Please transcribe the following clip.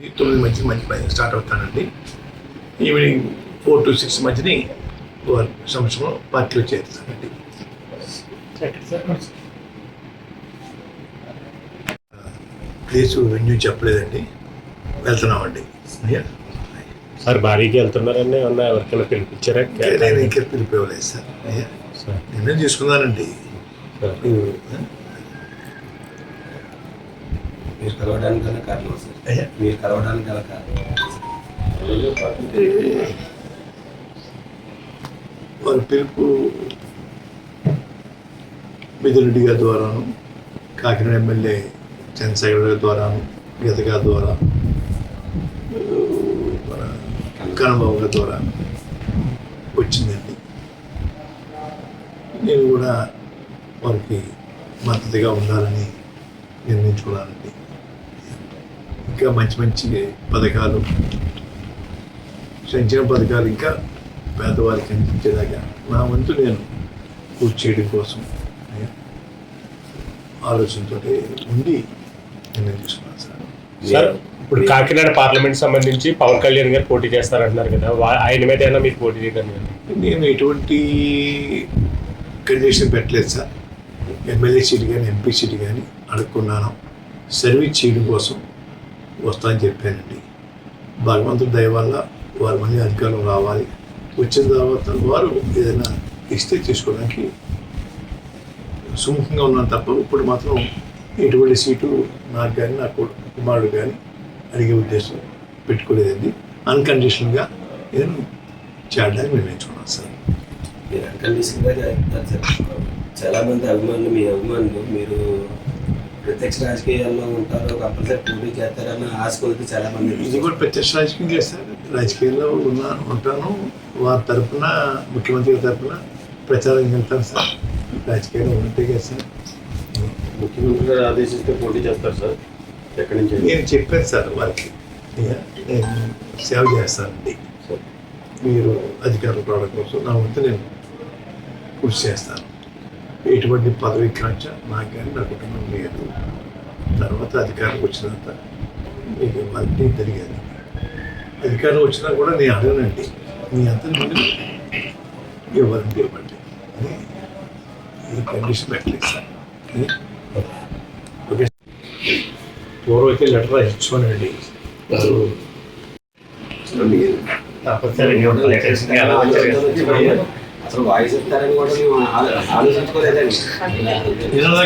తొమ్మిది మధ్య మంచి పని స్టార్ట్ అవుతానండి ఈవినింగ్ ఫోర్ టు సిక్స్ మధ్యని సంవత్సరం పార్టీలో చేరుతానండి ప్లేస్ వెన్యూ చెప్పలేదండి. వెళ్తున్నామండి. అయ్యా. సార్ భారీగా వెళ్తున్నారని అన్న ఎవరికైనా పిలిపించారా? నేను ఇంకా పిలిపివ్వలేదు సార్. తీసుకున్నానండి సార్. మీరు కలవడానికి గల కారణం సార్. అయ్యా. మీరు కలవడానికి గల కారణం. అంటే వారి పిలుపు మిథురెడ్డి గారి ద్వారాను కాకినాడ ఎమ్మెల్యే చంద్రశేఖర్ గారి ద్వారాను గీత గారి ద్వారా మన కన్నబాబు గారి ద్వారా వచ్చిందండి. నేను కూడా వారికి మద్దతుగా ఉండాలని నిర్ణయించుకున్నానండి ఇంకా మంచి మంచి పథకాలు సంక్షేమ పథకాలు ఇంకా పేదవారికి అందించేదాకా నా వంతు నేను పూర్తి చేయడం కోసం ఆలోచనతో ఉండి నిర్ణయం తీసుకున్నాను సార్ సార్ ఇప్పుడు కాకినాడ పార్లమెంట్ సంబంధించి పవన్ కళ్యాణ్ గారు పోటీ చేస్తారంటున్నారు కదా ఆయన మీద అయినా మీరు పోటీ చేయడం లేదు. నేను ఎటువంటి కండిషన్ పెట్టలేదు సార్ ఎమ్మెల్యే సీట్ కానీ ఎంపీ సీట్ కానీ అడుక్కున్నాను సర్వీస్ చేయడం కోసం వస్తాయని చెప్పానండి భగవంతుడి దయ వల్ల వారి మళ్ళీ అధికారం రావాలి. వచ్చిన తర్వాత వారు ఏదైనా ఇస్తే తీసుకోవడానికి సుముఖంగా ఉన్నాను తప్ప ఇప్పుడు మాత్రం ఎటువంటి సీటు నాకు కానీ నా కుమారుడు కానీ అడిగే ఉద్దేశం పెట్టుకోలేదండి. అన్కండిషన్గా నేను చేరడానికి నిర్ణయించుకున్నాను సార్. మీరు అన్కండిషన్గా చాలామంది అభిమానులు మీ అభిమానులు మీరు ప్రత్యక్ష రాజకీయాల్లో ఉంటారు కంపల్సరీ పోటీ చేస్తారన్న ఆశ కొలితే చాలా మంది ఇది కూడా ప్రత్యక్ష రాజకీయం చేస్తారు. రాజకీయాల్లో ఉన్నా ఉంటాను. వారి తరపున ముఖ్యమంత్రి గారి తరపున ప్రచారం వెళ్తాను సార్. రాజకీయాల్లో ఉంటే కదా సార్. ముఖ్యమంత్రి గారు ఆదేశిస్తే పోటీ చేస్తారు సార్. ఎక్కడి నుంచి? నేను చెప్పాను సార్ వారికి. నేను సేవ చేస్తానండి మీరు అధికారులు రావడం కోసం నా వంతు నేను కృషి చేస్తాను. ఎటువంటి పదవి కాంక్ష నాకు కానీ నా కుటుంబం లేదు. తర్వాత అధికారం వచ్చినంత మీకు ఇవ్వాలని జరిగేది అధికారం వచ్చినా కూడా నేను అడగనండి. మీ అంత ఇవ్వాలంటే ఇవ్వండి. అని ఈ కండిషన్ పెట్టలేదు సార్? ఓకే. పూర్వం అయితే లెటర్ రాయించుకోనండి. వారు అసలు వాయిస్ ఇస్తారని కూడా మేము ఆలోచించుకోలేదండి.